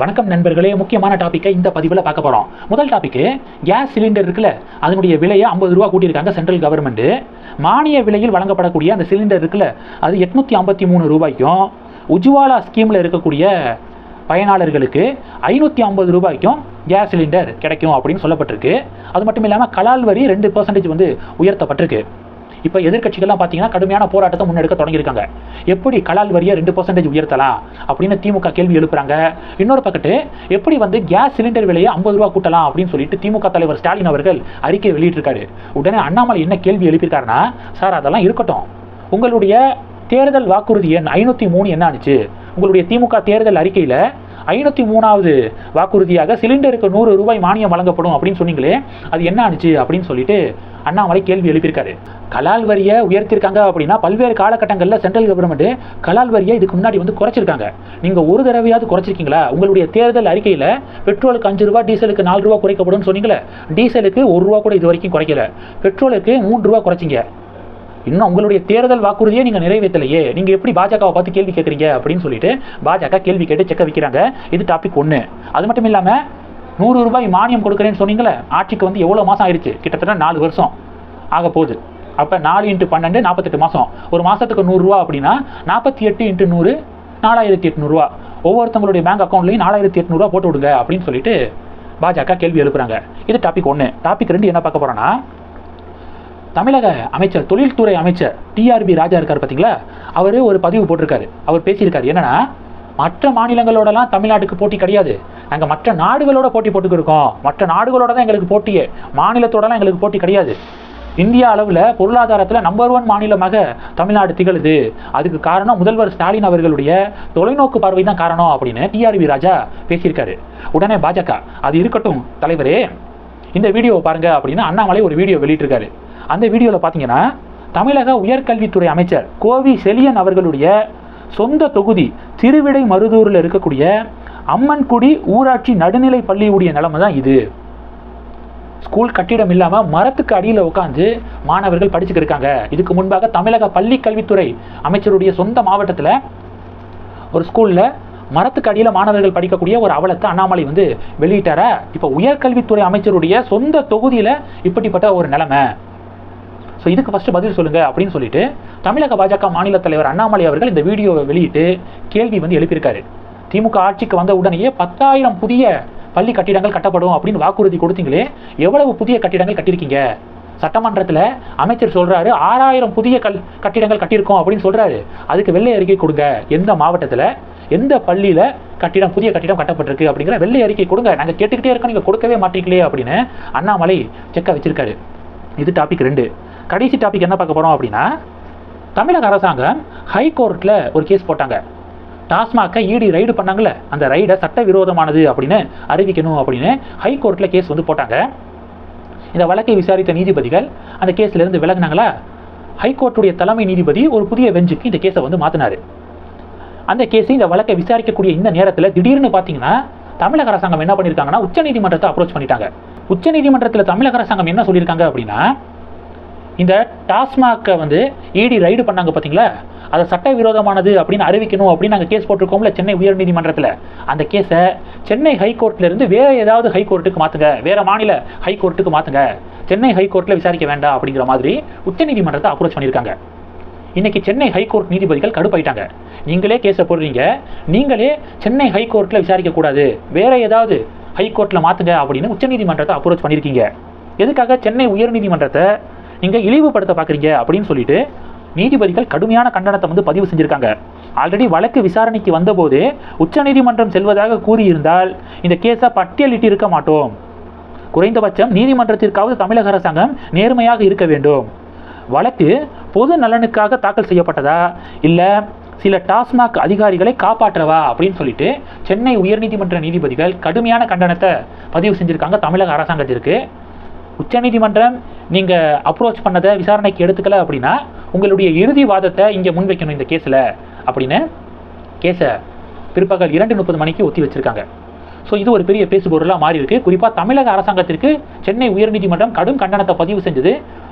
வணக்கம் நண்பர்களே முக்கியமான டாப்பிக்கை இந்த பதிவில் பார்க்க போகிறோம் முதல் டாப்பிக்கு கேஸ் சிலிண்டர் இருக்குல்ல அதனுடைய விலையை ஐம்பது ரூபா கூட்டியிருக்காங்க சென்ட்ரல் கவர்மெண்ட் மானிய விலையில் வழங்கப்படக்கூடிய அந்த சிலிண்டர் இருக்குல்ல அது எட்நூற்றி ஐம்பத்தி மூணு ரூபாய்க்கும் உஜ்வாலா ஸ்கீமில் இருக்கக்கூடிய பயனாளர்களுக்கு ஐநூற்றி ஐம்பது ரூபாய்க்கும் கேஸ் சிலிண்டர் கிடைக்கும் அப்படின்னு சொல்லப்பட்டிருக்கு. அது மட்டும் இல்லாமல் கலால் வரி ரெண்டு பர்சன்டேஜ் வந்து உயர்த்தப்பட்டிருக்கு. இப்போ எதிர்க்கட்சிகள்லாம் பார்த்தீங்கன்னா கடுமையான போராட்டத்தை முன்னெடுக்க தொடங்கியிருக்காங்க. எப்படி கலால் வரியை ரெண்டு பர்சன்டேஜ் உயர்த்தலாம் அப்படின்னு திமுக கேள்வி எழுப்புறாங்க. இன்னொரு பக்கத்து எப்படி வந்து கேஸ் சிலிண்டர் விலையை ஐம்பது ரூபா கூட்டலாம் அப்படின்னு சொல்லிட்டு திமுக தலைவர் ஸ்டாலின் அவர்கள் அறிக்கை வெளியிட்டிருக்காரு. உடனே அண்ணாமலை என்ன கேள்வி எழுப்பியிருக்காருன்னா சார் அதெல்லாம் இருக்கட்டும். உங்களுடைய தேர்தல் வாக்குறுதி எண் ஐநூற்றி மூணு என்ன ஆனிச்சு உங்களுடைய திமுக தேர்தல் அறிக்கையில் ஐநூற்றி மூணாவது வாக்குறுதியாக சிலிண்டருக்கு நூறு ரூபாய் மானியம் வழங்கப்படும் அப்படின்னு சொன்னீங்களே அது என்ன ஆச்சு அப்படின்னு சொல்லிட்டு அண்ணாமலை கேள்வி எழுப்பியிருக்காரு. கலால் வரியை உயர்த்திருக்காங்க அப்படின்னா பல்வேறு காலகட்டங்களில் சென்ட்ரல் கவர்மெண்ட் கலால் வரியை இதுக்கு முன்னாடி வந்து குறைச்சிருக்காங்க. நீங்கள் ஒரு தடவையாவது குறைச்சிருக்கீங்களா? உங்களுடைய தேர்தல் அறிக்கையில் பெட்ரோலுக்கு அஞ்சு ரூபா டீசலுக்கு நாலு ரூபா குறைக்கப்படும் சொன்னீங்களே டீசலுக்கு ஒரு ரூபா கூட இது வரைக்கும் குறைக்கல. பெட்ரோலுக்கு மூன்று ரூபா குறைச்சிங்க. இன்னும் உங்களுடைய தேர்தல் வாக்குறுதியை நீங்கள் நிறைவேற்றலையே. நீங்கள் எப்படி பாஜகவை பார்த்து கேள்வி கேட்குறீங்க அப்படின்னு சொல்லிட்டு பாஜக கேள்வி கேட்டு செக்க வைக்கிறாங்க. இது டாபிக் ஒன்று அது மட்டும் இல்லாமல் நூறு ரூபாய் மானியம் கொடுக்குறேன்னு சொன்னீங்களே ஆட்சிக்கு வந்து எவ்வளோ மாதம் ஆயிடுச்சு கிட்டத்தட்ட நாலு வருஷம் ஆக போகுது. அப்போ நாலு இன்ட்டு பன்னெண்டு நாற்பத்தெட்டு மாதம் ஒரு மாதத்துக்கு நூறுரூவா அப்படின்னா நாற்பத்தி எட்டு இன்ட்டு நூறு நாலாயிரத்தி எட்நூறுவா ஒவ்வொருத்தவங்களுடைய பேங்க் அக்கௌண்ட்லையும் நாலாயிரத்தி எட்நூறுவா போட்டு விடுங்க அப்படின்னு சொல்லிட்டு பாஜக கேள்வி எழுப்புறாங்க. இது டாபிக் ஒன்று டாபிக் ரெண்டு என்ன பார்க்க போகிறோன்னா தமிழக அமைச்சர் தொழில்துறை அமைச்சர் டிஆர்பி ராஜா இருக்கார் பார்த்தீங்களா அவர் ஒரு பதிவு போட்டிருக்காரு. அவர் பேசியிருக்காரு. என்னன்னா மற்ற மாநிலங்களோடலாம் தமிழ்நாட்டுக்கு போட்டி கிடையாது. நாங்கள் மற்ற நாடுகளோட போட்டி போட்டுக்கிருக்கோம். மற்ற நாடுகளோட தான் எங்களுக்கு போட்டியே. மாநிலத்தோடலாம் எங்களுக்கு போட்டி கிடையாது. இந்தியா அளவில் பொருளாதாரத்தில் நம்பர் ஒன் மாநிலமாக தமிழ்நாடு திகழுது. அதுக்கு காரணம் முதல்வர் ஸ்டாலின் அவர்களுடைய தொலைநோக்கு பார்வை தான் காரணம் அப்படின்னு டிஆர்பி ராஜா பேசியிருக்காரு. உடனே பாஜக அது இருக்கட்டும் தலைவரே இந்த வீடியோவை பாருங்க அப்படின்னு அண்ணாமலை ஒரு வீடியோ வெளியிட்டிருக்காரு. அந்த வீடியோவில் பார்த்தீங்கன்னா தமிழக உயர்கல்வித்துறை அமைச்சர் கோவி செலியன் அவர்களுடைய சொந்த தொகுதி திருவிடை மருதூரில் இருக்கக்கூடிய அம்மன்குடி ஊராட்சி நடுநிலை பள்ளியுடைய நிலைமை தான் இது. ஸ்கூல் கட்டிடம் இல்லாமல் மரத்துக்கு அடியில் உட்காந்து மாணவர்கள் படிச்சுட்டு இருக்காங்க. இதுக்கு முன்பாக தமிழக பள்ளி கல்வித்துறை அமைச்சருடைய சொந்த மாவட்டத்தில் ஒரு ஸ்கூலில் மரத்துக்கு அடியில் மாணவர்கள் படிக்கக்கூடிய ஒரு அவலத்தை அண்ணாமலை வந்து வெளியிட்டார? இப்போ உயர்கல்வித்துறை அமைச்சருடைய சொந்த தொகுதியில் இப்படிப்பட்ட ஒரு நிலைமை. ஸோ இதுக்கு ஃபஸ்ட்டு பதில் சொல்லுங்கள் அப்படின்னு சொல்லிட்டு தமிழக பாஜக மாநில தலைவர் அண்ணாமலை அவர்கள் இந்த வீடியோவை வெளியிட்டு கேள்வி வந்து எழுப்பியிருக்காரு. திமுக ஆட்சிக்கு வந்த உடனேயே பத்தாயிரம் புதிய பள்ளி கட்டிடங்கள் கட்டப்படும் அப்படின்னு வாக்குறுதி கொடுத்தீங்களே எவ்வளவு புதிய கட்டிடங்கள் கட்டியிருக்கீங்க? சட்டமன்றத்தில் அமைச்சர் சொல்கிறாரு ஆறாயிரம் புதிய கல் கட்டிடங்கள் கட்டியிருக்கோம் அப்படின்னு சொல்கிறாரு அதுக்கு வெள்ளை அறிக்கை கொடுங்க. எந்த மாவட்டத்தில்? எந்த பள்ளியில் கட்டிடம் புதிய கட்டிடம் கட்டப்பட்டிருக்கு அப்படிங்கிற வெள்ளை அறிக்கை கொடுங்க. நாங்கள் கேட்டுக்கிட்டே இருக்கோம் நீங்கள் கொடுக்கவே மாட்டீங்களே அப்படின்னு அண்ணாமலை செக்க வச்சிருக்காரு. இது டாபிக் ரெண்டு. கடைசி டாபிக் என்ன பார்க்க போகிறோம் அப்படின்னா தமிழக அரசாங்கம் ஹைகோர்ட்டில் ஒரு கேஸ் போட்டாங்க. டாஸ்மாகை இடி ரைடு பண்ணாங்கல்ல அந்த ரைடை சட்டவிரோதமானது அப்படின்னு அறிவிக்கணும் அப்படின்னு ஹைகோர்ட்டில் கேஸ் வந்து போட்டாங்க. இந்த வழக்கை விசாரித்த நீதிபதிகள் அந்த கேஸ்லேருந்து விலகினாங்களா? ஹைகோர்ட்டுடைய தலைமை நீதிபதி ஒரு புதிய பெஞ்சுக்கு இந்த கேஸை வந்து மாற்றினார் அந்த கேஸை இந்த வழக்கை விசாரிக்கக்கூடிய இந்த நேரத்தில் திடீர்னு பார்த்தீங்கன்னா தமிழக அரசாங்கம் என்ன பண்ணியிருக்காங்கன்னா உச்சநீதிமன்றத்தை அப்ரோச் பண்ணிட்டாங்க. உச்சநீதிமன்றத்தில் தமிழக அரசாங்கம் என்ன சொல்லியிருக்காங்க அப்படின்னா இந்த டாஸ்மாகை வந்து இடி ரைடு பண்ணாங்க பார்த்தீங்களா அதை சட்டவிரோதமானது அப்படின்னு அறிவிக்கணும் அப்படின்னு நாங்கள் கேஸ் போட்டிருக்கோம்ல சென்னை உயர்நீதிமன்றத்தில். அந்த கேஸை சென்னை ஹைகோர்ட்லேருந்து வேறு ஏதாவது ஹைகோர்ட்டுக்கு மாற்றுங்க வேறு மாநில ஹைகோர்ட்டுக்கு மாற்றுங்க சென்னை ஹைகோர்ட்டில் விசாரிக்க வேண்டாம் அப்படிங்கிற மாதிரி உச்சநீதிமன்றத்தை அப்ரோச் பண்ணியிருக்காங்க. இன்றைக்கி சென்னை ஹைகோர்ட் நீதிபதிகள் கடுப்பாயிட்டாங்க. நீங்களே கேஸை போடுறீங்க. நீங்களே சென்னை ஹைகோர்ட்டில் விசாரிக்கக்கூடாது வேறு ஏதாவது ஹைகோர்ட்டில் மாற்றுங்க அப்படின்னு உச்சநீதிமன்றத்தை அப்ரோச் பண்ணியிருக்கீங்க. எதுக்காக சென்னை உயர்நீதிமன்றத்தை நீங்கள் இழிவுபடுத்த பார்க்குறீங்க அப்படின்னு சொல்லிட்டு நீதிபதிகள் கடுமையான கண்டனத்தை வந்து பதிவு செஞ்சுருக்காங்க. ஆல்ரெடி வழக்கு விசாரணைக்கு வந்தபோது உச்சநீதிமன்றம் செல்வதாக கூறியிருந்தால் இந்த கேஸை பட்டியலிட்டு இருக்க மாட்டோம். குறைந்தபட்சம் நீதிமன்றத்திற்காவது தமிழக அரசாங்கம் நேர்மையாக இருக்க வேண்டும். வழக்கு பொது நலனுக்காக தாக்கல் செய்யப்பட்டதா? இல்லை சில டாஸ்மாக் அதிகாரிகளை காப்பாற்றவா? அப்படின்னு சொல்லிட்டு சென்னை உயர்நீதிமன்ற நீதிபதிகள் கடுமையான கண்டனத்தை பதிவு செஞ்சுருக்காங்க தமிழக அரசாங்கத்திற்கு. உச்சநீதிமன்றம் நீங்கள் அப்ரோச் பண்ணதை விசாரணைக்கு எடுத்துக்கல அப்படின்னா உங்களுடைய இறுதி வாதத்தை இங்கே முன்வைக்கணும் இந்த கேஸில் அப்படின்னு கேஸை பிற்பகல் இரண்டு முப்பது மணிக்கு ஒத்தி வச்சிருக்காங்க. ஸோ இது ஒரு பெரிய பேசுபொருளாக மாறி இருக்கு குறிப்பாக தமிழக அரசாங்கத்திற்கு சென்னை உயர்நீதிமன்றம் கடும் கண்டனத்தை பதிவு செஞ்சது.